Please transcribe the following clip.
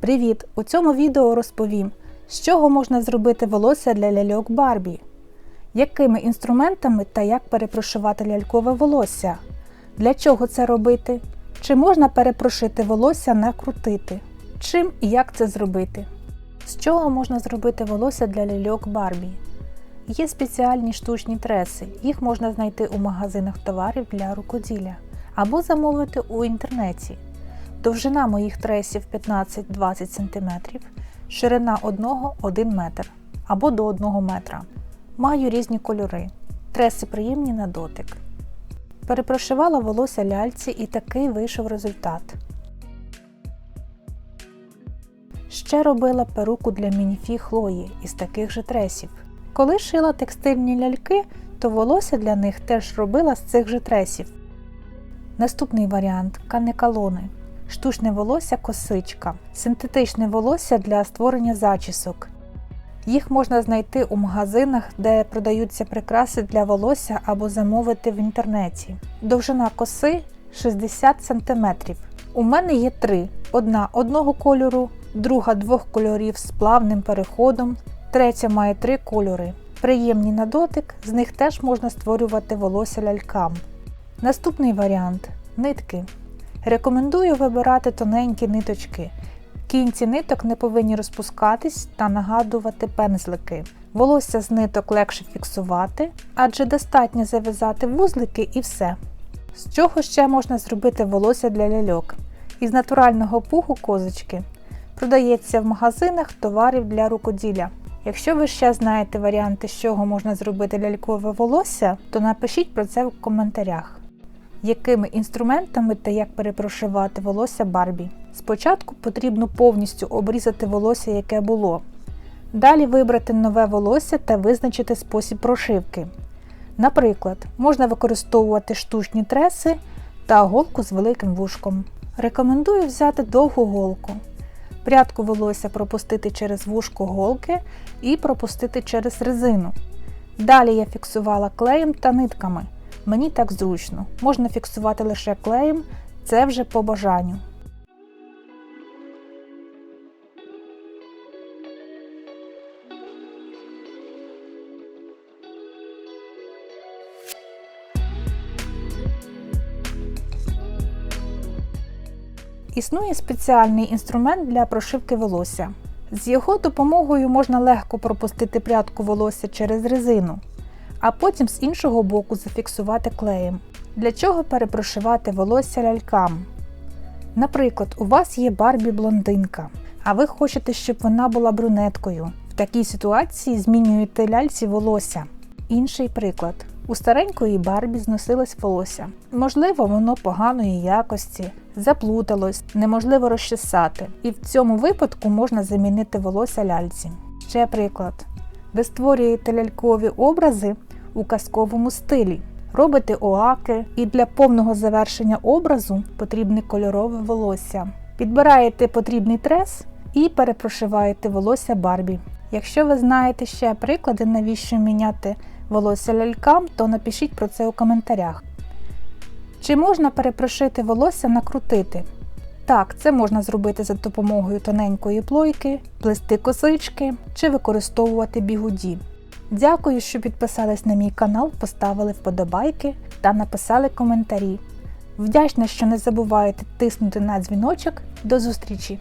Привіт! У цьому відео розповім, з чого можна зробити волосся для ляльок Барбі, якими інструментами та як перепрошувати лялькове волосся, для чого це робити, чи можна перепрошити волосся накрутити, чим і як це зробити, з чого можна зробити волосся для ляльок Барбі. Є спеціальні штучні треси, їх можна знайти у магазинах товарів для рукоділля або замовити у інтернеті. Довжина моїх тресів 15-20 см, ширина одного 1 метр або до 1 метра. Маю різні кольори. Треси приємні на дотик. Перепрошивала волосся ляльці і такий вийшов результат. Ще робила перуку для мініфі Хлої із таких же тресів. Коли шила текстильні ляльки, то волосся для них теж робила з цих же тресів. Наступний варіант канекалони. Штучне волосся косичка, синтетичне волосся для створення зачісок. Їх можна знайти у магазинах, де продаються прикраси для волосся або замовити в інтернеті. Довжина коси 60 см. У мене є три: одна одного кольору, друга двох кольорів з плавним переходом, третя має три кольори. Приємні на дотик, з них теж можна створювати волосся лялькам. Наступний варіант нитки. Рекомендую вибирати тоненькі ниточки. Кінці ниток не повинні розпускатись та нагадувати пензлики. Волосся з ниток легше фіксувати, адже достатньо зав'язати вузлики і все. З чого ще можна зробити волосся для ляльок? Із натурального пуху козочки. Продається в магазинах товарів для рукоділля. Якщо ви ще знаєте варіанти, з чого можна зробити лялькове волосся, то напишіть про це в коментарях якими інструментами та як перепрошивати волосся Барбі. Спочатку потрібно повністю обрізати волосся, яке було. Далі вибрати нове волосся та визначити спосіб прошивки. Наприклад, можна використовувати штучні треси та голку з великим вушком. Рекомендую взяти довгу голку. Прядку волосся пропустити через вушко голки і пропустити через резину. Далі я фіксувала клеєм та нитками. Мені так зручно. Можна фіксувати лише клеєм, це вже по бажанню. Існує спеціальний інструмент для прошивки волосся. З його допомогою можна легко пропустити прядку волосся через резину а потім з іншого боку зафіксувати клеєм. Для чого перепрошивати волосся лялькам? Наприклад, у вас є Барбі блондинка, а ви хочете, щоб вона була брюнеткою. В такій ситуації змінюєте ляльці волосся. Інший приклад. У старенької Барбі зносилось волосся. Можливо, воно поганої якості, заплуталось, неможливо розчесати. І в цьому випадку можна замінити волосся ляльці. Ще приклад. Ви створюєте лялькові образи у казковому стилі. Робите оаки, і для повного завершення образу потрібне кольорове волосся. Підбираєте потрібний трес і перепрошиваєте волосся Барбі. Якщо ви знаєте ще приклади, навіщо міняти волосся лялькам, то напишіть про це у коментарях. Чи можна перепрошити волосся накрутити? Так, це можна зробити за допомогою тоненької плойки, плести косички чи використовувати бігуді. Дякую, що підписались на мій канал, поставили вподобайки та написали коментарі. Вдячна, що не забуваєте тиснути на дзвіночок. До зустрічі!